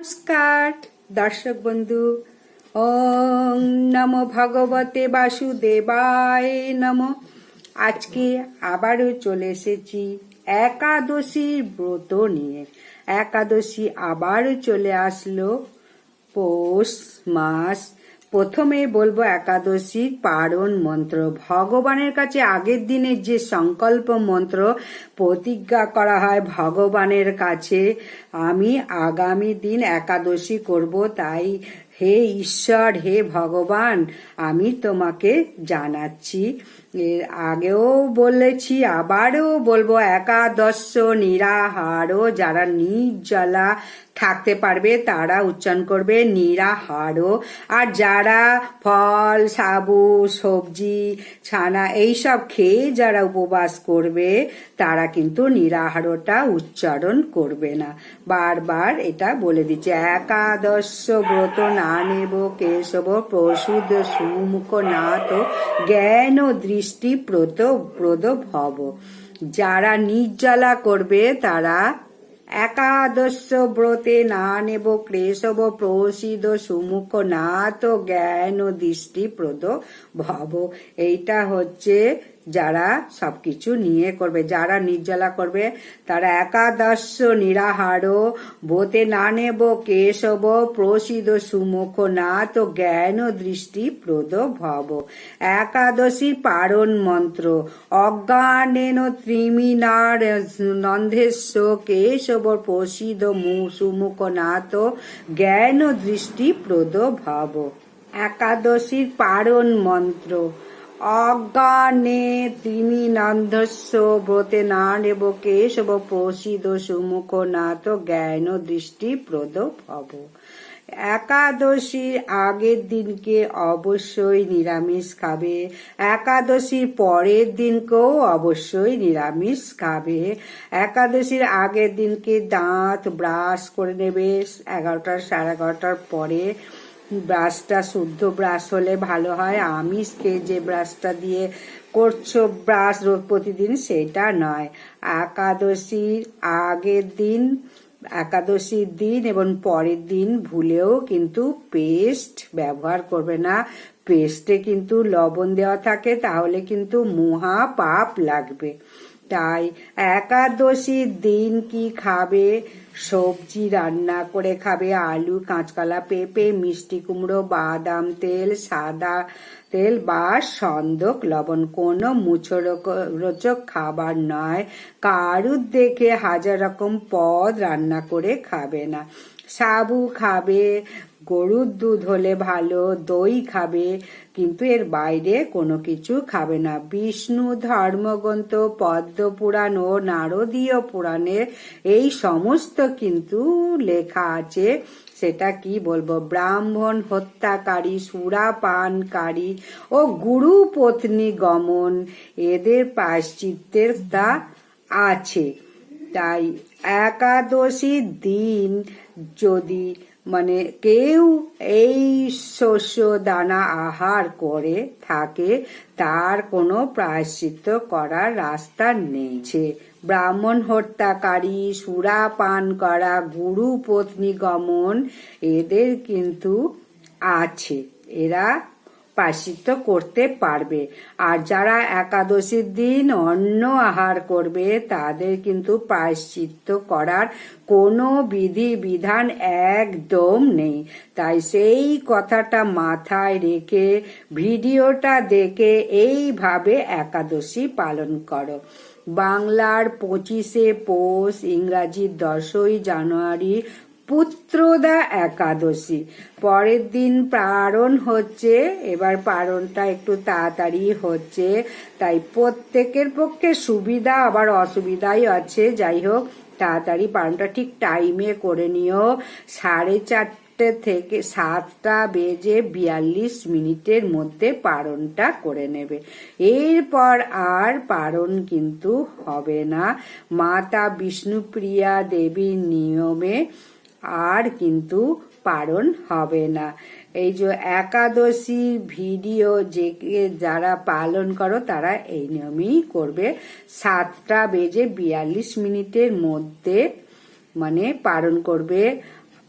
নমস্কার, দর্শক বন্ধু। ওম নম ভগবতে বাসুদেবায় নম। আজকে আবারও চলে এসেছি একাদশীর ব্রত নিয়ে। একাদশী আবারও চলে আসলো, পৌষ মাস। প্রথমে বলব একাদশীর পারণ মন্ত্র। ভগবানের কাছে আগের দিনে যে সংকল্প মন্ত্র প্রতিজ্ঞা করা হয় ভগবানের কাছে, আমি আগামী দিন একাদশী করব, তাই হে ঈশ্বর, হে ভগবান, আমি তোমাকে জানাচ্ছি। এর আগেও বলেছি, আবারও বলব, একাদশ নিরাহারও যারা নির্জলা থাকতে পারবে, তারা উচ্চারণ করবে নিরাহারও আর যারা ফল, সাবু, সবজি, ছানা এইসব খেয়ে যারা উপবাস করবে, তারা কিন্তু নিরাহারটা উচ্চারণ করবে না। বারবার এটা বলে দিচ্ছে, একাদশ ব্রত না নেব কেশব প্রসুদ সুমুখ নাথ জ্ঞান ও দৃষ্টি প্রত প্রদ ভব যারা নির্জলা করবে, তারা একাদশ ব্রতে না নেব। ক্লেশব প্রসিদ সুমুখ না তো জ্ঞান ও দৃষ্টি প্রদ ভব। এইটা হচ্ছে যারা সবকিছু নিয়ে করবে, যারা নির্জলা করবে, তারা একাদশ নিরাহার। বোতে না নেব কেশব প্রসিদ সুমুখ না তো জ্ঞান দৃষ্টি প্রদ ভব। একাদশী পারণ মন্ত্র, অজ্ঞানেন ত্রিমিনার নন্ধেস্ব কেশব প্রসিদ সুমুখ না তো জ্ঞান দৃষ্টি প্রদ ভব। একাদশীর পারণ মন্ত্র অজ্ঞানে তিনি নন্দস্য ব্রতে না নেব কেশব প্রসিদ সুমুখ না তো জ্ঞান দৃষ্টি প্রদ ভব। একাদশীর আগের দিনকে অবশ্যই নিরামিষ খাবে। একাদশীর পরের দিনকেও অবশ্যই নিরামিষ খাবে। একাদশীর আগের দিনকে দাঁত ব্রাশ করে নেবে। এগারোটা সাড়ে এগারোটার পরে ব্রাশটা, শুদ্ধ ব্রাশ হলে ভালো হয়। আমিষ খেয়ে যে ব্রাশটা দিয়ে করছ ব্রাশ প্রতিদিন সেটা নয়। একাদশীর আগের দিন, একাদশীর দিন এবং পরের দিন ভুলেও কিন্তু পেস্ট ব্যবহার করবে না। পেস্টে কিন্তু লবণ দেওয়া থাকে, তাহলে কিন্তু মহা পাপ লাগবে। তাই একাদশীর দিন কি খাবে? সবজি রান্না করে খাবে, আলু, কাঁচকলা, পেঁপে, মিষ্টি কুমড়ো, বাদাম তেল, সাদা তেল বা সন্দক, লবণ। কোনো মুছরোচক খাবার নয়। কারুর দেখে হাজার রকম পদ রান্না করে খাবে না। সাবু খাবে গরুর দুধ হলে ভালো, দই খাবে, কিন্তু এর বাইরে কোনো কিছু খাবে না। বিষ্ণু ধর্মগ্রন্থ, পদ্ম পুরাণ ও নারদীয় পুরাণে এই সমস্ত কিন্তু লেখা আছে। সেটা কি বলব? ব্রাহ্মণ, হত্যাকারী, সুরাপানকারী ও গুরু পত্নী গমন। এদের পাশ্চিত্যের তা আছে। তাই একাদশীর দিন যদি মানে কেউ এই শস্য দানা আহার করে থাকে, তার কোনো প্রায়শ্চিত্ত করার রাস্তা নেই। ব্রাহ্মণ হত্যাকারী, সুরা পান করা, গুরু পত্নী গমন, এদের কিন্তু আছে। এরা প্রায়শ্চিত্ত করতে পারবে। আর যারা একাদশীর দিন অন্ন আহার করবে, তাদের কিন্তু প্রায়শ্চিত্ত করার কোনো বিধি বিধান একদম নেই। তাই সেই কথাটা মাথায় রেখে ভিডিওটা দেখে এইভাবে একাদশী পালন করো। বাংলার পঁচিশে পৌষ ইংরাজির দশই জানুয়ারি পুত্রদা একাদশী। পরের দিন পারণ হচ্ছে, এবার পারণটা একটু তাড়াতাড়ি হচ্ছে, তাই প্রত্যেকের পক্ষে সুবিধা আবার অসুবিধাই আছে। যাই হোক, তাড়াতাড়ি পারণটা ঠিক টাইমে করে নিও। সাড়ে চারটে থেকে সাতটা বেজে বিয়াল্লিশ মিনিটের মধ্যে পারণটা করে নেবে। এরপর আর পারণ কিন্তু হবে না। মাতা বিষ্ণুপ্রিয়া দেবীর নিয়মে আর কিন্তু পারণ হবে না। এই যে একাদশী ভিডিও যে যারা পালন করো, তারা এই নিয়মেই করবে। সাতটা বেজে বিয়াল্লিশ মিনিটের মধ্যে মানে পালন করবে।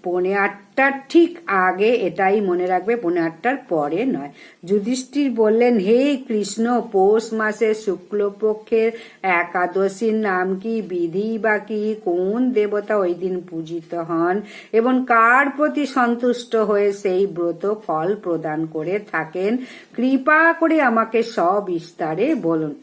পৌনে আটটার ঠিক আগে এটাই মনে রাখবে পৌনে আটটার পরে নয়। যুধিষ্ঠির বললেন, হে কৃষ্ণ, পৌষ মাসের শুক্লপক্ষের একাদশীর নাম কি, বিধি বা কি, কোন দেবতা ওই দিন পূজিত হন? এবং কার প্রতি সন্তুষ্ট হয়ে সেই ব্রত ফল প্রদান করে থাকেন? কৃপা করে আমাকে সবিস্তারে বলুন।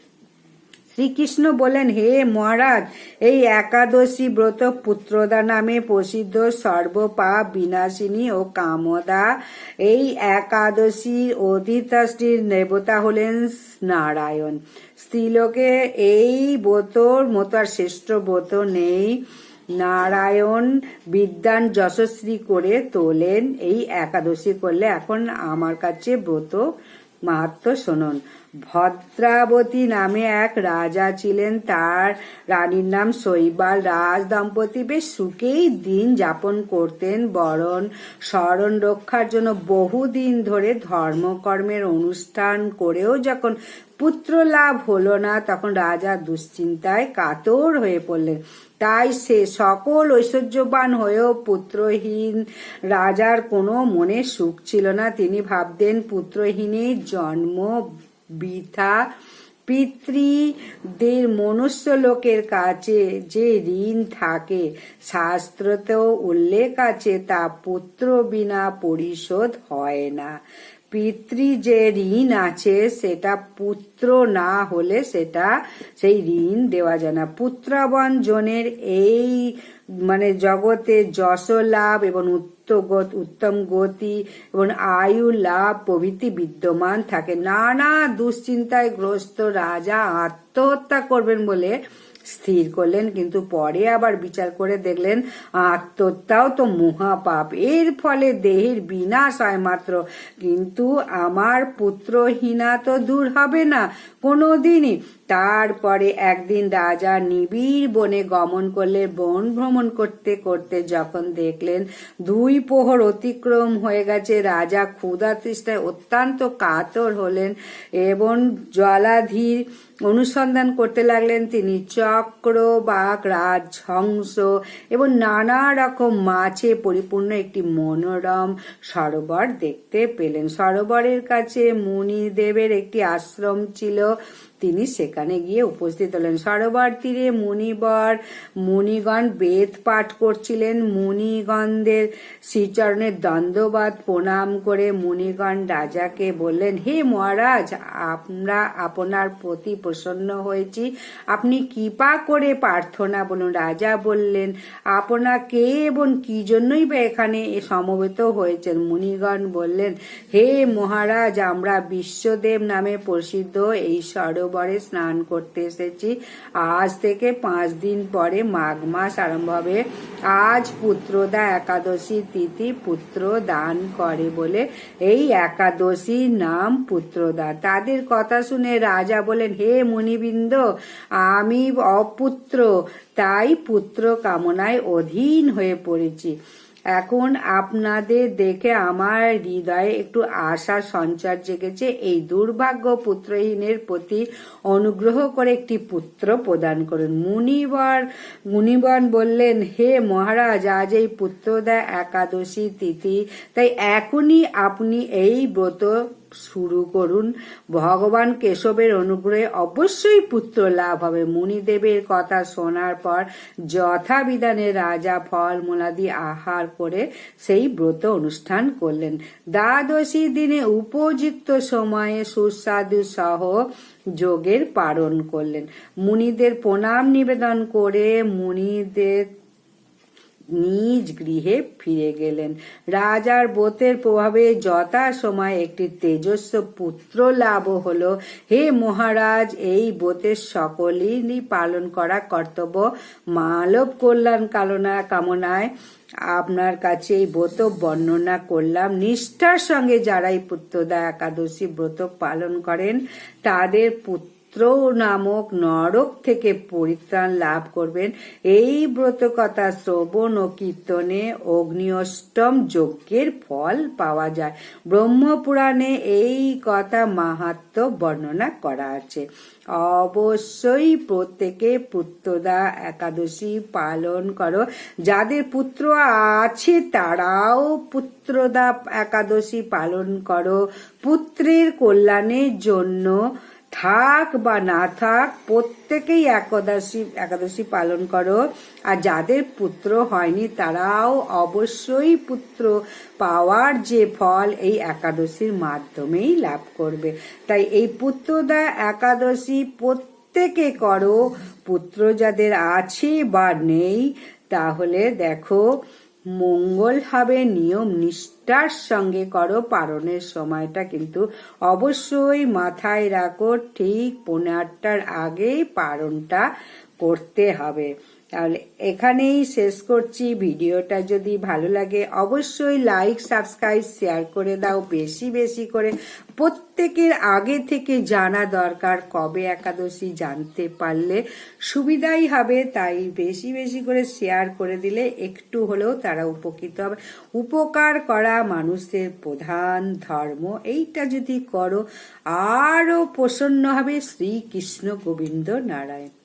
শ্রীকৃষ্ণ বলেন, হে মহারাজ, এই একাদশী ব্রত পুত্রদা নামে প্রসিদ্ধ সর্বপাপ বিনাশিনী ও কামদা। এই একাদশী অধিতাশ্রীর দেবতা হলেন নারায়ণ। স্ত্রীলোকে এই ব্রতর মতো আর শ্রেষ্ঠ ব্রত নেই। নারায়ণ বিদ্যান যশস্বী করে তোলেন। এই একাদশী করলে এখন আমার কাছে ব্রত মাহাত্ম শুনুন। ভদ্রাবতী নামে এক রাজা ছিলেন। তার রানীর নাম শৈবাল। রাজ দম্পতি বেশ সুখেই দিন যাপন করতেন। বরণ স্মরণ রক্ষার জন্য বহুদিন ধরে ধর্মকর্মের অনুষ্ঠান করেও যখন পুত্র লাভ হলো না, তখন রাজা দুশ্চিন্তায় কাতর হয়ে পড়লেন। তাই সে সকল ঐশ্বর্যবান হয়েও পুত্রহীন রাজার কোনো মনে সুখ ছিল না। তিনি ভাবতেন পুত্রহীনের জন্ম বৃথা পিতৃদের মনুষ্য লোকের কাছে যে ঋণ থাকে, শাস্ত্রতেও উল্লেখ আছে, তা পুত্র বিনা পরিশোধ হয় না। পিতৃ যে ঋণ আছে, সেটা পুত্র না হলে সেটা সেই ঋণ দেওয়া যায় না। পুত্রবন জনের এই মানে জগতে যশ লাভ এবং উত্তম গতি এবং আয়ু লাভ প্রভৃতি বিদ্যমান থাকে। নানা দুশ্চিন্তায় গ্রস্ত রাজা আত্মহত্যা করবেন বলে স্থির করলেন, কিন্তু পরে আবার বিচার করে দেখলেন, আত্মহত্যাও তো মহাপাপ। এর ফলে দেহের বিনাশ হয় মাত্র। কিন্তু আমার পুত্রহীনা তো দূর হবে না। কোনোদিনই তারপরে একদিন রাজা নিবিড় বনে গমন করলে, বন ভ্রমণ করতে করতে যখন দেখলেন দুই পোহর অতিক্রম হয়ে গেছে, রাজা ক্ষুধা তৃষ্ণায় অত্যন্ত কাতর হলেন এবং জলাধীর অনুসন্ধান করতে লাগলেন। তিনি চক্র বাঘ রাজহংস এবং নানা রকম মাছে পরিপূর্ণ একটি মনোরম সরোবর দেখতে পেলেন। সরোবরের কাছে মুনিদেবের একটি আশ্রম ছিল। তিনি সেখানে গিয়ে উপস্থিত হলেন। সরোবর তীরে মুনিবর, মুনিগণ বেদ পাঠ করছিলেন। মুনিগণদের শ্রীচরণের দ্বন্দ্ববাদ প্রণাম করে মুনিগণ রাজাকে বললেন, হে মহারাজ, আমরা আপনার প্রতি প্রসন্ন হয়েছি। আপনি কৃপা করে প্রার্থনা বলুন রাজা বললেন আপনাকে এবং কি জন্যই বা এখানে সমবেত হয়েছেন? মুনিগণ বললেন, হে মহারাজ, আমরা বিশ্বদেব নামে প্রসিদ্ধ এই সরোবরে স্নান করতে এসেছি। আজ থেকে পাঁচ দিন পরে মাঘ মাস আরম্ভ হবে। আজ পুত্রদা একাদশী তিথি পুত্র দান করে বলে এই একাদশীর নাম পুত্রদা। তাদের কথা শুনে রাজা বলেন, হে মুনিবৃন্দ, আমি অপুত্র, তাই পুত্র কামনায় অধীন হয়ে পড়েছি। এখন আপনাদের দেখে আমার হৃদয়ে একটু আশার সঞ্চার জেগেছে। এই দুর্ভাগ্য পুত্রহীনের প্রতি অনুগ্রহ করে একটি পুত্র প্রদান করুন। মুনিবর মুনিবন বললেন, হে মহারাজ, আজ এই পুত্র দেয় একাদশী তিথি, তাই এখনই আপনি এই ব্রত শুরু করুন। ভগবান কেশবের অনুগ্রহে অবশ্যই পুত্র লাভ হবে। মুনিদেবের কথা শোনার পর যথাবিধানে রাজা ফল মূলাদি আহার করে সেই ব্রত অনুষ্ঠান করলেন। দ্বাদশী দিনে উপযুক্ত সময়ে সুস্বাদু সহ যোগের পালন করলেন। মুনিদের প্রণাম নিবেদন করে মুনিদের নিজ গৃহে ফিরে গেলেন। রাজার বোতের প্রভাবে যথা সময় একটি তেজস্ব পুত্র লাভ হলো। হে মহারাজ, এই বোতের সকলেরই পালন করা কর্তব্য। মালব কল্যাণ কালনা কামনায় আপনার কাছে এই ব্রত বর্ণনা করলাম। নিষ্ঠার সঙ্গে যারা এই পুত্রদা একাদশী ব্রত পালন করেন, তাদের পুত্র নামক নরক থেকে পরিত্রাণ লাভ করবেন। এই ব্রতকথা শ্রবণ ও কীর্তনে অগ্নিঅষ্টম যজ্ঞের ফল পাওয়া যায়। ব্রহ্মপুরাণে এই কথা মাহাত্ম বর্ণনা করা আছে। অবশ্যই প্রত্যেকে পুত্রদা একাদশী পালন করো। যাদের পুত্র আছে, তারাও পুত্রদা একাদশী পালন করো। পুত্রের কল্যাণের জন্য থাক বা না থাক, প্রত্যেকেই একাদশী একাদশী পালন করো। আর যাদের পুত্র হয়নি, তারাও অবশ্যই পুত্র পাওয়ার যে ফল এই একাদশীর মাধ্যমেই লাভ করবে। তাই এই পুত্রদা একাদশী প্রত্যেকে করো। পুত্র যাদের আছে বা নেই, তাহলে দেখো মঙ্গল হবে, নিয়ম নিষ্ঠার সঙ্গে করো, পালনের সময়টা কিন্তু অবশ্যই মাথায় রাখো। ঠিক পনেরোটার আগেই পালনটা করতে হবে। তাহলে এখানেই শেষ করছি। ভিডিওটা যদি ভালো লাগে, অবশ্যই লাইক সাবস্ক্রাইব শেয়ার করে দাও। বেশি বেশি করে প্রত্যেকের আগে থেকে জানা দরকার কবে একাদশী জানতে পারলে সুবিধাই হবে। তাই বেশি বেশি করে শেয়ার করে দিলে একটু হলেও তারা উপকৃত হবে। উপকার করা মানুষের প্রধান ধর্ম। এইটা যদি করো, আরও প্রসন্ন হবে শ্রীকৃষ্ণ গোবিন্দ নারায়ণ।